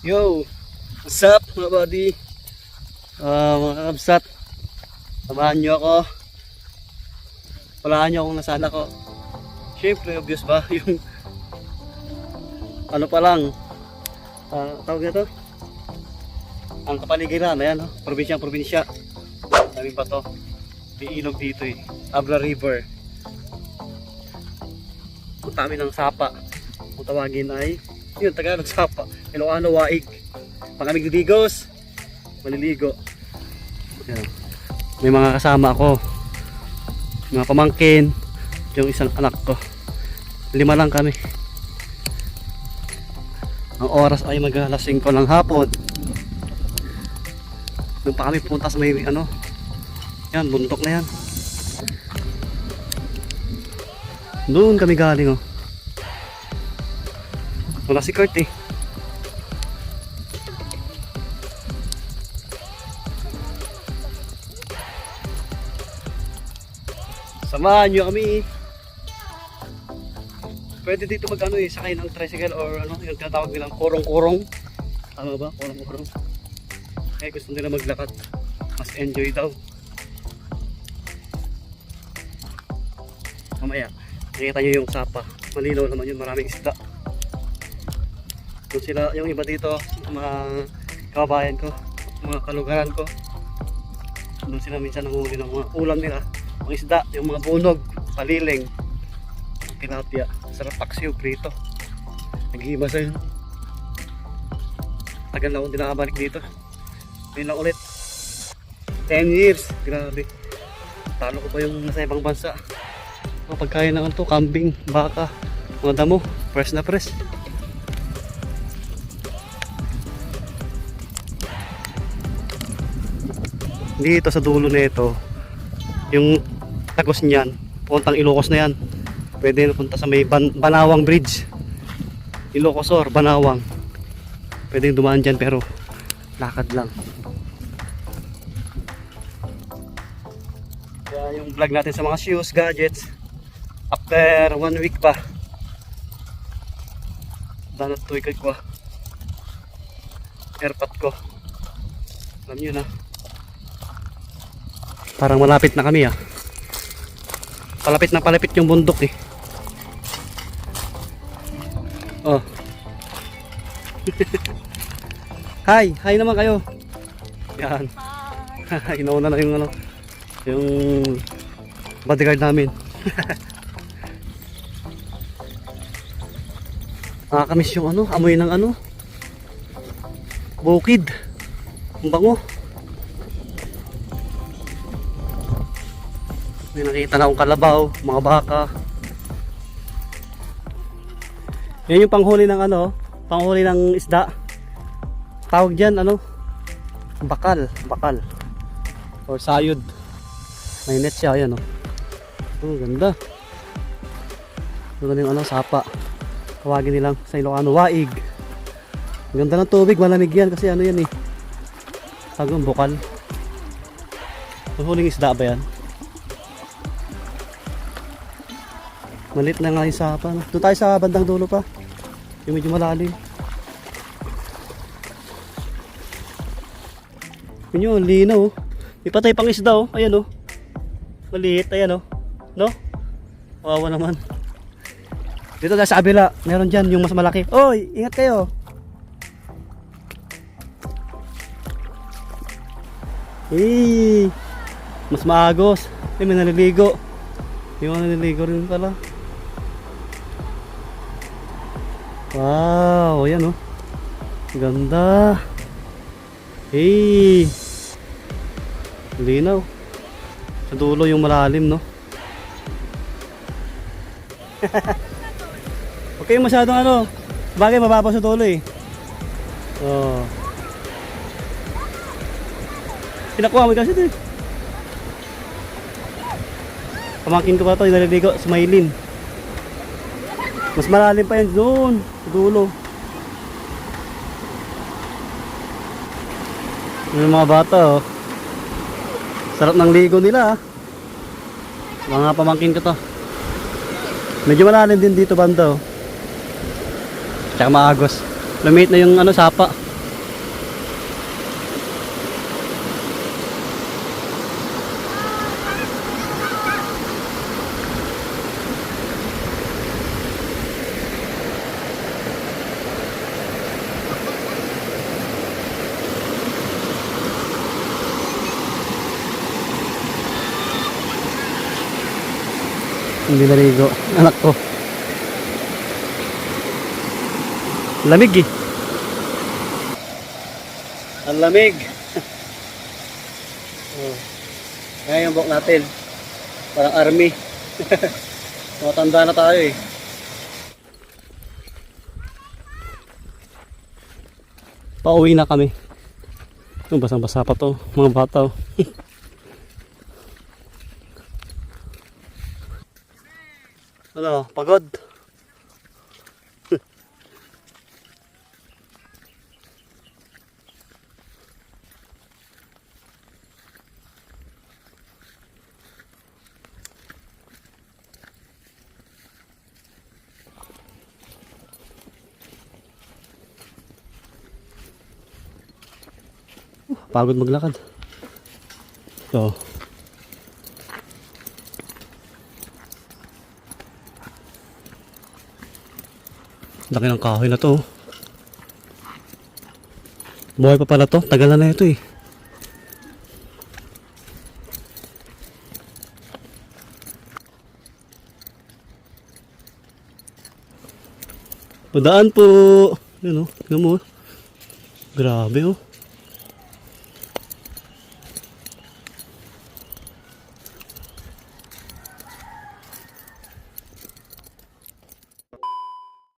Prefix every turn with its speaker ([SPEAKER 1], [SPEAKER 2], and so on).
[SPEAKER 1] Yo! What's up mga buddy? Ah, mga kabsat. Samahan nyo ako. Walaan nyo akong nasaan ako. Siyempre, obvious ba? Yung ano pa lang. Ah, tawag na to? Ang kapaligiran, ayan, oh, probinsyang probinsya. Dami pa to. May dito eh. Abra River. Punta kami ng Sapa. Kung tawagin ay, yun, Tagalog Sapa. Ilocano Waig. Pag kami liligos, maliligo. Ayan. May mga kasama ako. Mga pamangkin. Yung isang anak ko. Lima lang kami. Ang oras ay mag alas 5 ng hapon. Doon pa kami punta sa may ano. Yan, bundok na yan. Doon kami galing oh. Wala si Kurt eh. Samahan nyo kami. Pwede dito mag ano eh, sakay ng tricycle or ano, yung tinatawag nilang kurong-kurong. Tama ba? Kurong-kurong. Eh gusto nila maglakad. Mas enjoy daw. Mamaya, nakita nyo yung sapa. Malinaw naman yun, maraming isda. Doon sila, yung iba dito, mga kababayan ko, mga kalugaran ko. Doon sila minsan nanguhuli ng mga ulam nila. Mga isda, yung mga bunog, paliling, tilapia, sarap paksiw, prito. Naghihima sa yun. Tagal na akong di nakabalik dito. Ngayon lang ulit. 10 years, grabe. Talo ko pa yung nasa ibang bansa. Mga pagkain ano to, kambing, baka, mga damo, fresh na fresh. Dito sa dulo nito, yung tagos niyan, puntang Ilocos na yan. Pwede na punta sa may Ban- Banawang Bridge. Ilocos or Banawang. Pwede dumaan dyan pero lakad lang. Kaya yung vlog natin sa mga shoes, gadgets, after one week pa. Danat tuwi ko. Airpot ko. Alam nyo na. Parang malapit na kami ah. Palapit na palapit yung bundok eh. Oh. hi, hi naman kayo. Yan. Inauna na yung ano, yung bodyguard namin. Nakakamiss yung ano, amoy ng ano. Bukid. Ang bango. May nakita na akong kalabaw, mga baka. Yan yung panghuli ng ano, panghuli ng isda. Tawag dyan, ano? Bakal, bakal. Or sayod. May net siya, yan oh. Oh, ganda. Ito yung ano, sapa. Tawagin nilang sa Ilocano, waig. Ang Ganda ng tubig, malamig yan kasi ano yan eh. Tawag yung bukal. Huling isda ba yan? Malit na nga yung sapa. no? Doon tayo sa bandang dulo pa. Yung medyo malalim. Yun yun, linaw. oh. May patay pang isda oh. Ayan oh. Maliit, ayan oh. No? Kawawa naman. Dito tayo sa abila. Meron dyan yung mas malaki. Oy, ingat kayo. Eh, mas maagos. Eh, may naliligo. Yung naliligo rin pala. Wow, ayan oh. Ganda. Hey. Linaw. Sa dulo yung malalim, no? okay masyadong ano. Bagay mababaw sa dulo eh. Oh. Pinakuha mo kasi ito eh. Pamangkin ko pa ito, yung naliligo, sa Maylin. Mas malalim pa yan doon, dulo. Yung mga bata oh. Sarap ng ligo nila ah. Mga pamangkin ko to. Medyo malalim din dito banda oh. Tsaka maagos. Lumit na yung ano sapa. Hindi naligo. Anak ko. Lamig eh. Ang lamig. oh. Ngayon yung buhok natin. Parang army. Matanda na tayo eh. Pauwi na kami. Ito, basang-basa pa to. Mga bata. oh. ano, pagod? Pagod maglakad. So. Laki ng kahoy na to. oh. Buhay pa pala to. Tagal na na ito eh. Padaan po. Yun oh. Tingnan oh. Grabe oh.